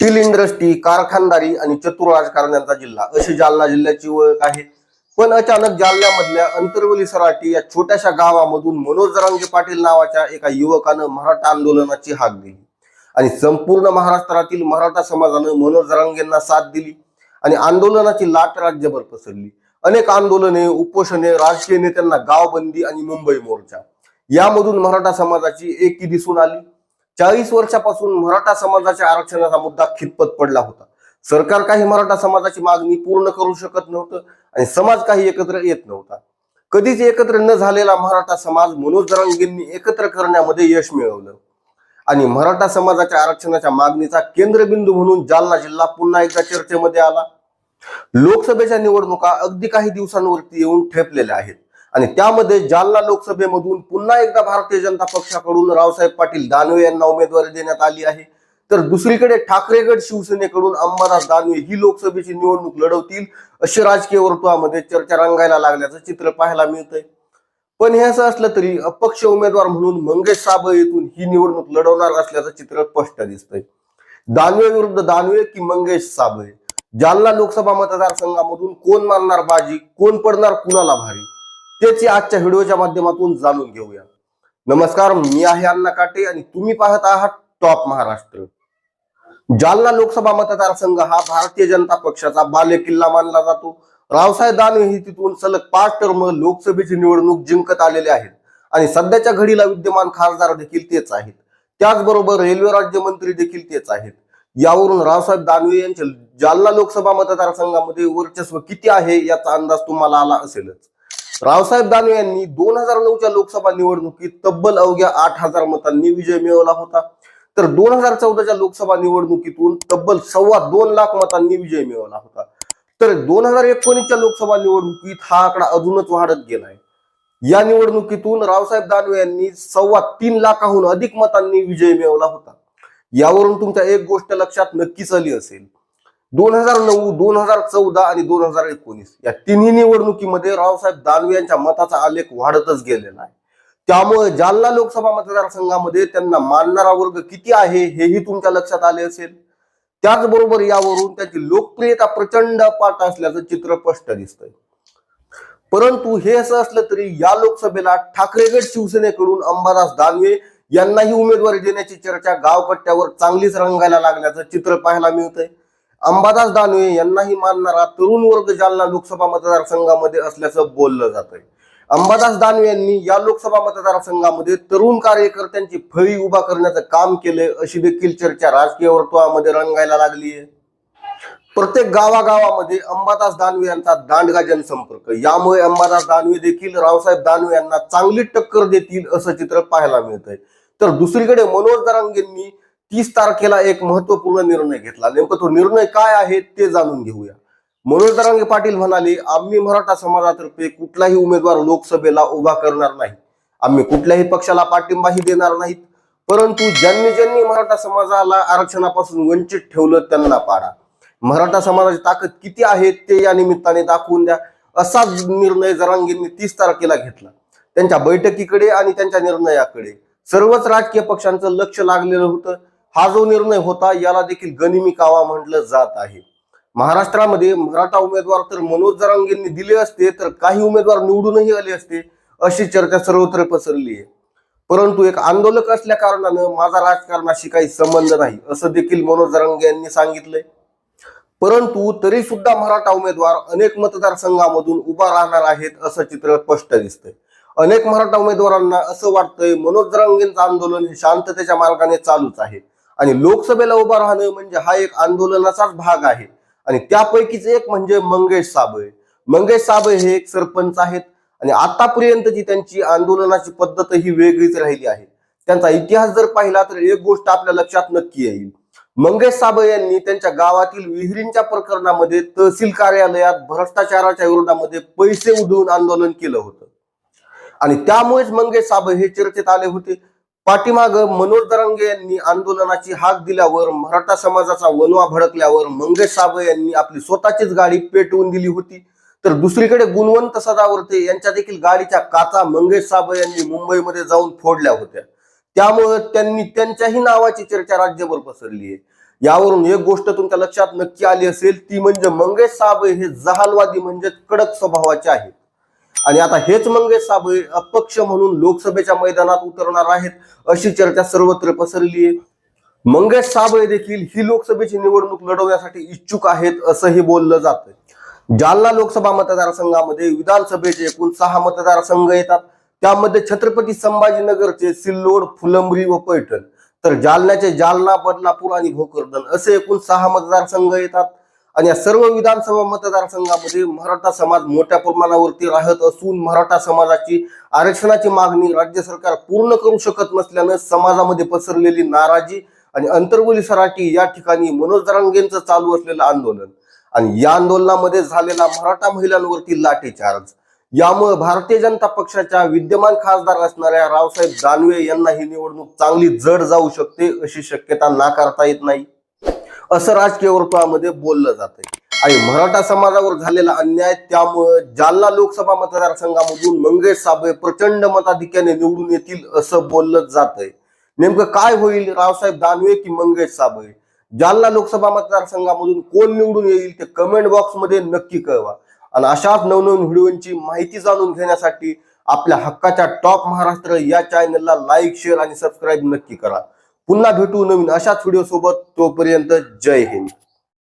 Steel industry कारखानदारी आणि चतुर राजकारण्यांचा जिल्हा. अशी जालना जिल्ह्याची ओळख आहे. पण अचानक जालन्यामधल्या अंतरवली सराटी या छोट्याशा गावामधून मनोज जरांगे पाटील नावाच्या एका युवकानं मराठा आंदोलनाची हाक दिली. आणि संपूर्ण महाराष्ट्रातील मराठा समाजानं मनोज जरांगेंना साथ दिली आणि आंदोलनाची लाट राज्यभर पसरली. अनेक आंदोलने उपोषणे राजकीय नेत्यांना गावबंदी आणि मुंबई मोर्चा. यामधून मराठा समाजाची एकी दिसून आली. चाळीस वर्षापासून मराठा समाजाच्या आरक्षणाचा मुद्दा खितपत पडला होता. सरकार काही मराठा समाजाची मागणी पूर्ण करू शकत नव्हतं आणि समाज काही एकत्र येत नव्हता. कधीच एकत्र न झालेला मराठा समाज मनोज दरांगींनी एकत्र करण्यामध्ये यश मिळवलं. आणि मराठा समाजाच्या आरक्षणाच्या मागणीचा केंद्रबिंदू म्हणून जालना जिल्हा पुन्हा एकदा चर्चेमध्ये आला. लोकसभेच्या निवडणुका अगदी काही दिवसांवरती येऊन ठेपलेल्या आहेत. आणि त्यामध्ये जालना लोकसभेमधून पुन्हा एकदा भारतीय जनता पक्षाकडून रावसाहेब पाटील दानवे यांना उमेदवारी देण्यात आली आहे. तर दुसरीकडे ठाकरेगड शिवसेनेकडून अंबादास दानवे ही लोकसभेची निवडणूक लढवतील अशी राजकीय वर्तुळामध्ये चर्चा रंगायला लागल्याचं चित्र पाहायला मिळतंय. पण हे असं असलं तरी अपक्ष उमेदवार म्हणून मंगेश साबळ येथून ही निवडणूक लढवणार असल्याचं चित्र स्पष्ट दिसतंय. दानवे विरुद्ध दानवे की मंगेश साबळे? जालना लोकसभा मतदारसंघामधून कोण मारणार बाजी? कोण पडणार कुणाला भारी? तेच आजच्या व्हिडिओच्या माध्यमातून जाणून घेऊया. नमस्कार मी आहे अण्णा काटे आणि तुम्ही पाहत आहात टॉप महाराष्ट्र. जालना लोकसभा मतदारसंघ हा भारतीय जनता पक्षाचा बालेकिल्ला मानला जातो. रावसाहेब दानवे ही तिथून सलग पाच टर्म लोकसभेची निवडणूक जिंकत आलेले आहेत. आणि सध्याच्या घडीला विद्यमान खासदार देखील तेच आहेत. त्याचबरोबर रेल्वे राज्यमंत्री देखील तेच आहेत. यावरून रावसाहेब दानवे यांच्या जालना लोकसभा मतदारसंघामध्ये वर्चस्व किती आहे याचा अंदाज तुम्हाला आला असेलच. रावसाहेब दानवे यांनी दोन हजार नऊच्या लोकसभा निवडणुकीत तब्बल अवघ्या आठ हजार मतांनी विजय मिळवला होता. तर दोन हजार चौदाच्या लोकसभा निवडणुकीतून तब्बल सव्वा दोन लाख मतांनी विजय मिळवला होता. तर दोन हजार एकोणीसच्या लोकसभा निवडणुकीत हा आकडा अजूनच वाढत गेलाय. या निवडणुकीतून रावसाहेब दानवे यांनी सव्वा तीन लाखाहून अधिक मतांनी विजय मिळवला होता. यावरून तुमच्या एक गोष्ट लक्षात नक्कीच आली असेल. दोन हजार नऊ दोन हजार चौदा आणि दोन हजार एकोणीस या तिन्ही निवडणुकीमध्ये रावसाहेब दानवे यांच्या मताचा आलेख वाढतच गेलेला आहे. त्यामुळे जालना लोकसभा मतदारसंघामध्ये त्यांना मानणारा वर्ग किती आहे हेही तुमच्या लक्षात आले असेल? त्याचबरोबर यावरून त्याची लोकप्रियता प्रचंड पाठ असल्याचं चित्र स्पष्ट दिसतंय. परंतु हे असं असलं तरी या लोकसभेला ठाकरेगड शिवसेनेकडून अंबादास दानवे यांनाही उमेदवारी देण्याची चर्चा गावपट्ट्यावर चांगलीच रंगायला लागल्याचं चित्र पाहायला मिळतंय. अंबादास दानवे यांनाही मानणारा तरुण वर्ग जालना लोकसभा मतदारसंघामध्ये असल्याचं बोललं जात आहे अंबादास दानवे यांनी या लोकसभा मतदारसंघामध्ये तरुण कार्यकर्त्यांची फळी उभा करण्याचं काम केलंय अशी देखील चर्चा राजकीय वर्तुळामध्ये रंगायला लागली आहे प्रत्येक गावागावामध्ये अंबादास दानवे यांचा दांडगा जनसंपर्क. यामुळे अंबादास दानवे देखील रावसाहेब दानवे यांना चांगली टक्कर देतील असं चित्र पाहायला मिळतंय. तर दुसरीकडे मनोज दरांगेंनी तीस तारखेला एक महत्त्वपूर्ण निर्णय घेतला. नेमकं तो निर्णय काय आहे ते जाणून घेऊया. मनोज दरांगे पाटील म्हणाले आम्ही मराठा समाजातर्फे कुठलाही उमेदवार लोकसभेला उभा करणार नाही. आम्ही कुठल्याही पक्षाला पाठिंबाही देणार नाहीत. परंतु ज्यांनी ज्यांनी मराठा समाजाला आरक्षणापासून वंचित ठेवलं त्यांना पाडा. मराठा समाजाची ताकद किती आहे ते या निमित्ताने दाखवून द्या. असा निर्णय जरांगींनी तीस तारखेला घेतला. त्यांच्या बैठकीकडे आणि त्यांच्या निर्णयाकडे सर्वच राजकीय पक्षांचं लक्ष लागलेलं होतं. हा जो निर्णय होता याला देखील गनिमी कावा म्हटलं जात आहे. महाराष्ट्रामध्ये मराठा उमेदवार तर मनोज जरांगेंनी दिले असते तर काही उमेदवार निवडूनही आले असते अशी चर्चा सर्वत्र पसरली आहे. परंतु एक आंदोलक असल्या कारणानं माझा राजकारणाशी काही संबंध नाही असं देखील मनोज जरांगे यांनी सांगितलंय. परंतु तरी सुद्धा मराठा उमेदवार अनेक मतदारसंघामधून उभा राहणार आहेत असं चित्र स्पष्ट दिसतंय. अनेक मराठा उमेदवारांना असं वाटतंय मनोज जरांगेंचं आंदोलन हे शांततेच्या मार्गाने चालूच आहे. आणि लोकसभेला उभा राहणं म्हणजे हा एक आंदोलनाचाच भाग आहे. आणि त्यापैकीच एक म्हणजे मंगेश साबळे. मंगेश साबळे हे एक सरपंच आहेत आणि आतापर्यंतची त्यांची आंदोलनाची पद्धत ही वेगळीच राहिली आहे. त्यांचा इतिहास जर पाहिला तर एक गोष्ट आपल्या लक्षात नक्की येईल. मंगेश साबळे यांनी त्यांच्या गावातील विहिरींच्या प्रकरणामध्ये तहसील कार्यालयात भ्रष्टाचाराच्या विरोधामध्ये पैसे उधळून आंदोलन केलं होतं. आणि त्यामुळेच मंगेश साबळे हे चर्चेत आले होते. पाठीमाग मनोज दरंगे यांनी आंदोलनाची हाक दिल्यावर मराठा समाजाचा वनवा भडकल्यावर मंगेश साबळे यांनी आपली स्वतःचीच गाडी पेटवून दिली होती. तर दुसरीकडे गुणवंत सदावर्ते यांच्या देखील गाडीच्या काचा मंगेश साबळे यांनी मुंबईमध्ये जाऊन फोडल्या होत्या. त्यामुळे त्यांनी त्यांच्याही नावाची चर्चा राज्यभर पसरली आहे. यावरून एक गोष्ट तुमच्या लक्षात नक्की आली असेल ती म्हणजे मंगेश साबळे हे जहालवादी म्हणजे कडक स्वभावाचे आहेत. आणि आता हेच मंगेश साबळे अपक्ष म्हणून लोकसभेच्या मैदानात उतरणार आहेत अशी चर्चा सर्वत्र पसरली आहे. मंगेश साबळे देखील ही लोकसभेची निवडणूक लढवण्यासाठी इच्छुक आहेत असंही बोललं जातं जालना लोकसभा मतदारसंघामध्ये विधानसभेचे एकूण सहा मतदारसंघ येतात. त्यामध्ये छत्रपती संभाजीनगरचे सिल्लोड फुलंब्री व पैठण. तर जालन्याचे जालना बदलापूर आणि भोकरदन असे एकूण सहा मतदारसंघ येतात. आणि या सर्व विधानसभा मतदारसंघामध्ये मराठा समाज मोठ्या प्रमाणावरती राहत असून मराठा समाजाची आरक्षणाची मागणी राज्य सरकार पूर्ण करू शकत नसल्यानं समाजामध्ये पसरलेली नाराजी आणि अंतर्गोली सराटी या ठिकाणी मनोज दरांगेंचं चालू असलेलं आंदोलन आणि या आंदोलनामध्ये झालेला मराठा महिलांवरती लाठीचार्ज. यामुळे भारतीय जनता पक्षाच्या विद्यमान खासदार असणाऱ्या रावसाहेब दानवे यांना ही निवडणूक चांगली जड जाऊ शकते अशी शक्यता नाकारता येत नाही. असं राजकीय वर्तुळामध्ये बोललं जात आणि मराठा समाजावर झालेला अन्याय त्यामुळं जालना लोकसभा मतदारसंघामधून मंगेश साबळे प्रचंड मताधिक्याने निवडून येतील असं बोललं जात आहे नेमकं काय होईल? रावसाहेब दानवे की मंगेश साबळे? जालना लोकसभा मतदारसंघामधून कोण निवडून येईल ते कमेंट बॉक्समध्ये नक्की कळवा. आणि अशाच नवनवीन व्हिडिओंची माहिती जाणून घेण्यासाठी आपल्या हक्काच्या टॉप महाराष्ट्र या चॅनलला लाईक शेअर आणि सबस्क्राईब नक्की करा. पुन्हा भेटू नवीन अशाच व्हिडिओ सोबत तोपर्यंत जय हिंद.